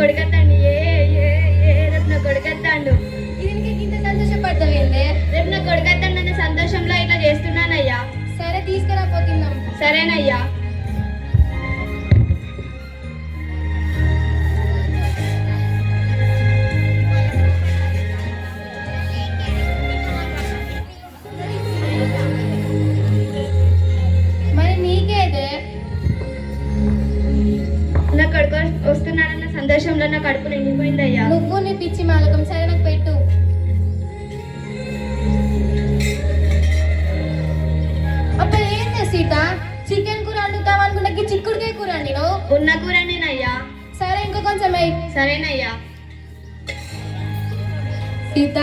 కొడుకత్తాండి. ఏ ఏ ఏ రేపు నా కొడుకత్తాండు. దీనికి ఇంత సంతోషపడతావేందే రేపు నా కొడుకత్తాండు అన్న సంతోషంలో ఇట్లా చేస్తున్నానయ్యా. సరే తీసుకురాపోతున్నాం సరేనయ్యా. సంతోషంలో నా కడుపు నిండిపోయిందయ్యా. నువ్వు నీ పిచ్చి మాలకం సరే నాకు పెట్టు అప్పుడు ఏంది సీత? చికెన్ కూర వండుతావు అనుకున్నా చిక్కుడుకాయ కూర నేను ఉన్న కూర నేనయ్యా సరే ఇంకో కొంచెం వేయి. సరేనయ్యా. సీత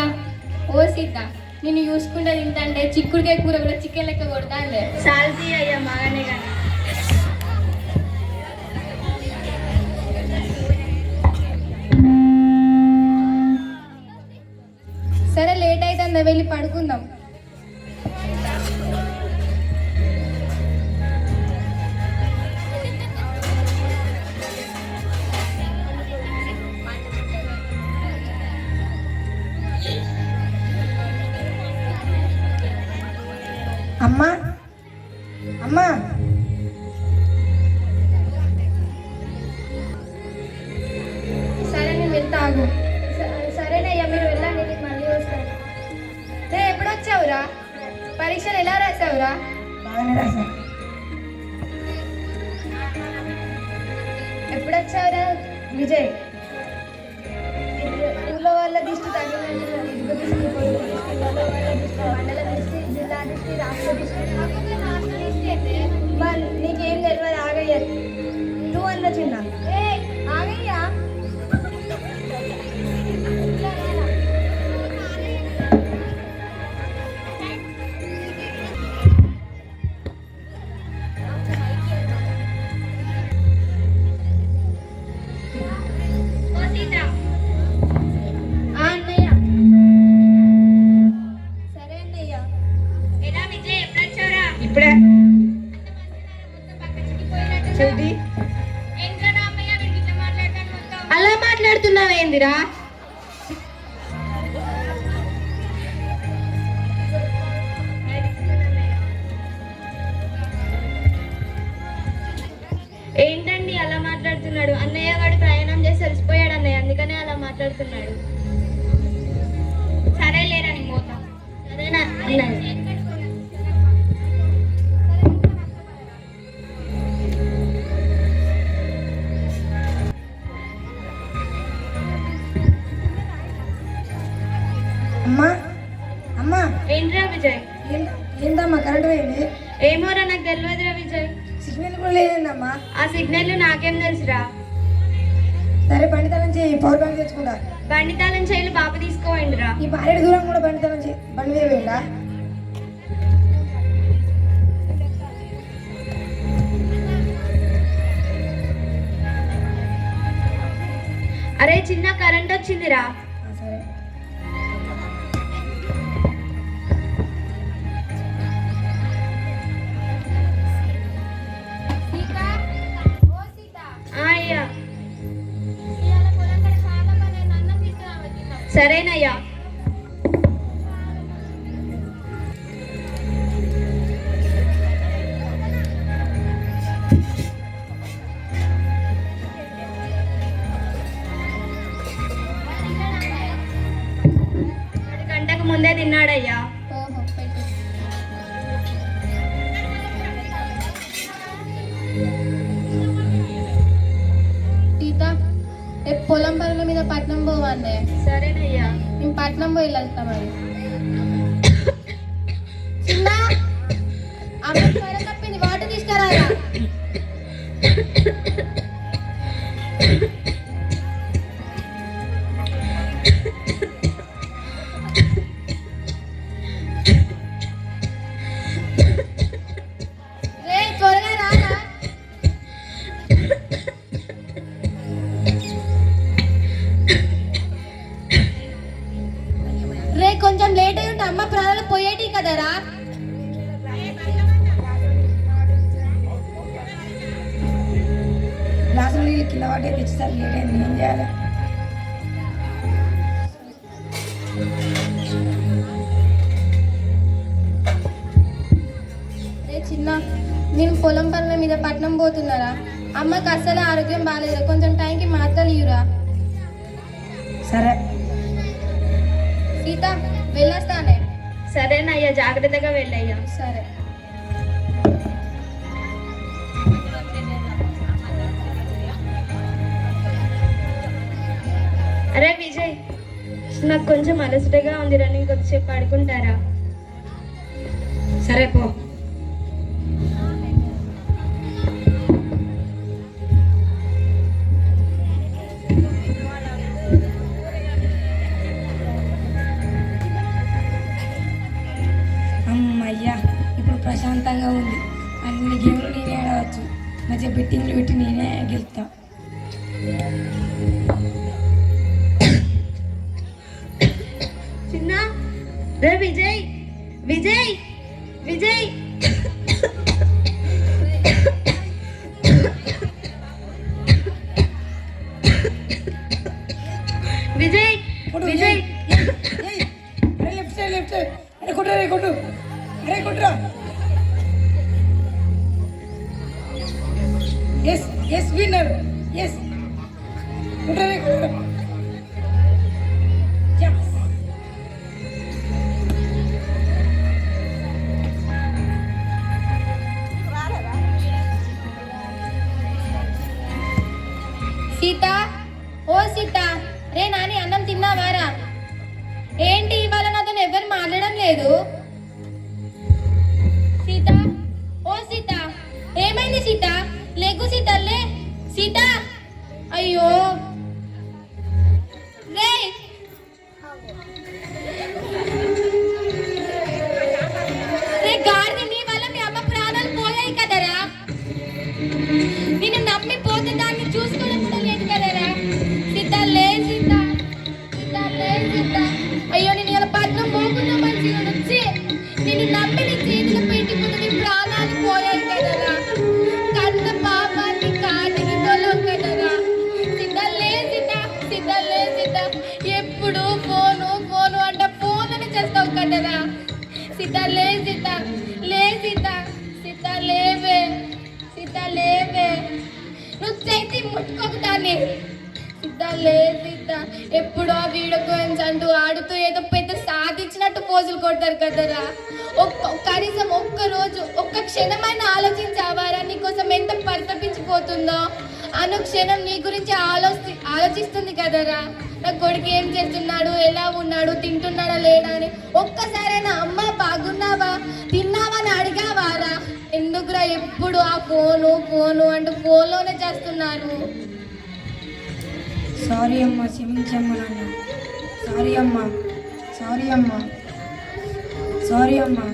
ఓ సీత నిన్ను చూసుకుంటే తింటాంటే చిక్కుడుకాయ కూర కూడా చికెన్ లెక్క కొడతాండే సాల్తీ అయ్యా బాగానే కానీ. సరే లేట్ అవుతుందా వెళ్ళి పడుకుందాం. అమ్మా. అమ్మా. సరే నేను వెళ్తా పరీక్షలు ఎలా రాసావురా ఎప్పుడు వచ్చావురా విజయ్ ఊళ్ళో వాళ్ళ దిష్టి దిష్టి మండల దిష్టి జిల్లా దిష్టి రాష్ట్ర దిష్టి నీకేం తెలియదు మాట్లాడుతున్నావేందిరా? ఏందిరా ఏంటండి అలా మాట్లాడుతున్నాడు? అన్నయ్య వాడు ప్రయాణం చేసి తెలిసిపోయాడు అన్నయ్య అందుకనే అలా మాట్లాడుతున్నాడు. అమ్మా. ఏంట్రా విజయ్? ఏందమ్మా కరెంట్ పోయింది? ఏమోరా నాకు తెలియదురా విజయ్. సిగ్నల్ కూడా లేదండమ్మా ఆ సిగ్నల్ నాకేం తెలుసురా? సరే బండితనం చేయి పవర్ బ్యాంక్ తెచ్చుకుంటా. బండి తాళం చేయలు బాబు తీసుకోండిరా ఈ భార్య దూరం కూడా బండితనం చేయి బండి మీద అరే చిన్న కరెంట్ వచ్చిందిరా. సరేనయ్యా. గంటకు ముందే తిన్నాడయ్యా. ఓహో రేపు పొలం పనుల మీద పట్నం పోవాలే. సరేనయ్యా. మేము పట్నం పోయి వెళ్తాం మరి. చిన్న అరే కొంచెం లేట్ అయి ఉంటే అమ్మ ప్రాణాలు పోయేటి కదరా రా. నీళ్ళు కింద పడే తెచ్చేసరికి లేట్ అయింది. ఏం చేయాలి? చిన్న నేను పొలం పనుల మీద పట్నం పోతున్నారా? అమ్మకు అస్సలు ఆరోగ్యం బాగాలేదు కొంచెం టైంకి మాత్రలు ఇవ్వరా సరే. సీత వెళ్ళొస్తానే. సరేనయ్యా జాగ్రత్తగా వెళ్ళయ్యా. సరే. అరే విజయ్ నాకు కొంచెం అలసటగా ఉంది రన్నింగ్ కొద్దిసేపు పడుకుంటారా నేనే గెలుస్తా చిన్న. రే Vijay. Vijay. Vijay. Vijay. Vijay. Left side left side. అరే కొట్టు అరే కొట్టు. అరే కొట్టురా. Yes yes winner yes Sita ఓ సీత రే నాని అన్నం తిన్నావారా? ఏంటి ఇవాళ నాతో ఎవరు మాట్లాడడం లేదు? సీత ఓ సీత ఏమైంది సీత? లేకు సీత లే సీత అయ్యో చేతి ముట్టుకోకు దాన్ని. సీత లే సీత ఎప్పుడో వీడియో గేమ్స్ అంటూ ఆడుతూ ఏదో పెద్ద సాధించినట్టు పోజులు కొడతారు కదరా. ఒక్క కనీసం ఒక్క రోజు ఒక్క క్షణమైన ఆలోచించావారా నీకోసం ఎంత పరితపించిపోతుందో. అనుక్షణం నీ గురించి ఆలోచి ఆలోచిస్తుంది కదరా. నా కొడుకు ఏం చేస్తున్నాడు ఎలా ఉన్నాడు తింటున్నాడా లేడా అని ఒక్కసారైనా అమ్మ బాగున్నావా తిన్నావా అని అడిగావారా? ఎప్పుడు ఆ ఫోను ఫోను అంటూ ఫోన్లోనే చేస్తున్నారు. సారీ అమ్మ క్షమించమ్మా నాన్న. సారీ అమ్మా సారీ అమ్మా. సారీ అమ్మా.